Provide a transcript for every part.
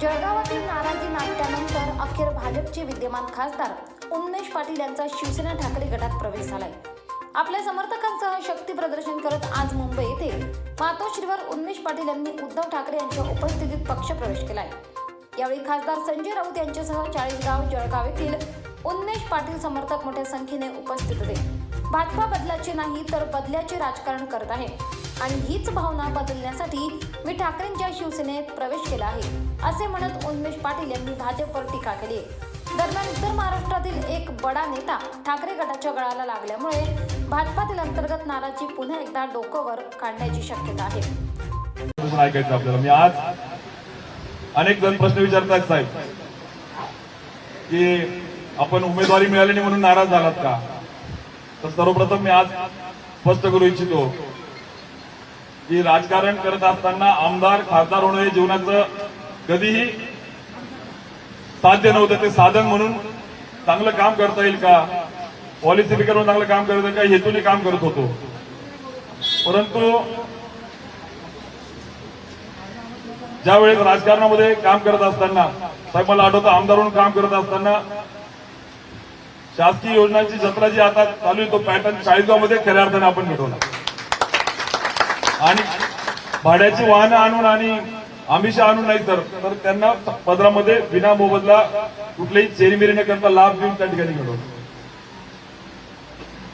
जळगावातील नाराजी नाट्यानंतर अखेर भाजपचे विद्यमान खासदार उन्मेश पाटील यांचा शिवसेना ठाकरे गटात प्रवेश झालाय. आपल्या समर्थकांसह शक्ती प्रदर्शन करत आज मुंबई येथे मातोश्रीवर उन्मेश पाटील यांनी उद्धव ठाकरे यांच्या उपस्थितीत पक्षप्रवेश केलाय. यावेळी खासदार संजय राऊत यांच्यासह चाळीसगाव जळगाव येथील उन्मेश पाटील समर्थक मोठ्या संख्येने उपस्थित होते. भाजपा बदलाचे नाही तर बदल्याचे राजकारण करत आहे. आणि हीच भावना बदलण्यासाठी मी ठाकरेंच्या शिवसेनेत प्रवेश केला आहे असे म्हणत उन्मेष पाटील यांनी भाजपवर टीका केली. दरम्यान उत्तर महाराष्ट्रातील एक बडा नेता ठाकरे गटाच्या गळाला लागल्यामुळे भाजपातील अंतर्गत नाराजी पुन्हा एकदा डोकंवर काढण्याची शक्यता आहे. ऐकायचं आपल्याला. मी आज अनेक जण प्रश्न विचारतायत साहेब की आपण उमेदवारी मिळाली नाही म्हणून नाराज झालात का? तर सर्वप्रथम मी आज स्पष्ट करू इच्छितो की राजकारण करत असताना आमदार खासदार होणं हे जीवनाचं कधीही साध्य नव्हतं ते साधन म्हणून चांगलं काम करता येईल का? पॉलिसी मेकर म्हणून चांगलं काम करता येईल का? हेतूने काम करत होतो. परंतु ज्यावेळेस राजकारणामध्ये काम करत असताना साहेब मला आठवतं आमदार म्हणून काम करत असताना शासकीय योजनांची जत्रा जी आता चालू आहे तो पॅटर्न चाळीसगावमध्ये खऱ्या अर्थाने आपण मिळवला आणि भाड्याची वाहनं आणून आणि आमिष आणून नाही तर तर त्यांना पदरामध्ये विना मोबदला कुठलेही चेरीमेरी न करता लाभ देऊन त्या ठिकाणी घडवतो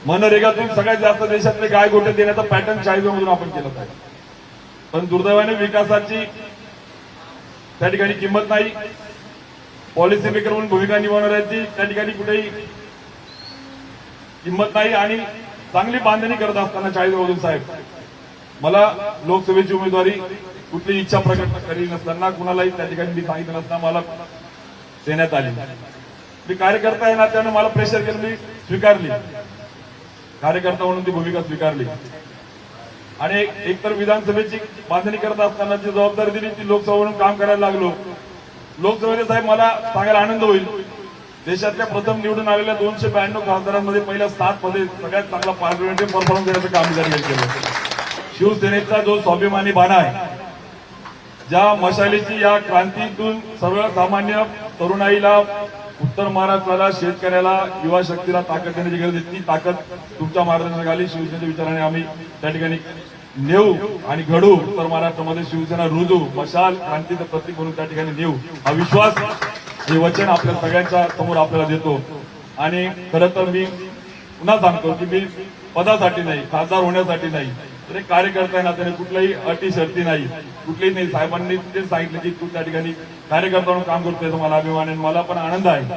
मनरेगातून सगळ्यात जास्त देशातले गाय गोटे देण्याचा पॅटर्न चाळीसगावमधून आपण केला पाहिजे पण दुर्दैवाने विकासाची त्या ठिकाणी किंमत नाही. पॉलिसी मेकर म्हणून भूमिका निभावणाऱ्यांची त्या ठिकाणी कुठेही किंमत नाही आणि चांगली बांधणी करत असताना चाळीसगावून साहेब मला लोकसभेची उमेदवारी कुठली इच्छा प्रकट करी नसताना कुणालाही त्या ठिकाणी मी सांगितलं नसताना मला देण्यात आली. मी कार्यकर्ता आहे ना त्यानं मला प्रेशर केलं मी स्वीकारली. कार्यकर्ता म्हणून ती भूमिका स्वीकारली. आणि एकतर विधानसभेची बांधणी करत असताना जी जबाबदारी दिली ती लोकसभा म्हणून काम करायला लागलो. लोकसभेचे साहेब मला सांगायला आनंद होईल. देशातल्या प्रथम निवडून आलेल्या दोनशे ब्याण्णव खासदारांमध्ये पहिल्या सात मध्ये सगळ्यात चांगला पार्लमेंटरी परफॉर्मन्स देण्याचं काम त्यांनी केलं. शिवसेनेचा जो स्वाभिमानी बाणा आहे ज्या मशालीची या क्रांतीतून सर्वसामान्य तरुणाईला उत्तर महाराष्ट्राला शेतकऱ्याला युवा शक्तीला ताकद देण्याची गरज आहे. ती ताकद तुमच्या मार्गदर्शनाखाली शिवसेनेच्या विचाराने आम्ही त्या ठिकाणी नेऊ आणि घडू. उत्तर महाराष्ट्रामध्ये शिवसेना रुजू मशाल क्रांतीचं प्रतीक म्हणून त्या ठिकाणी नेऊ. हा विश्वास हे वचन आपल्या सगळ्यांच्या समोर आपल्याला देतो. आणि खरं तर मी पुन्हा सांगतो की मी पदासाठी नाही खासदार होण्यासाठी नाही. तर एक कार्यकर्ता आहे ना त्याने कुठल्याही अटी शर्ती नाही. कुठलीही नाही. साहेबांनी तेच सांगितलं की तू त्या ठिकाणी कार्यकर्ता म्हणून काम करतोय तुम्हाला मला अभिमान आहे आणि मला पण आनंद आहे.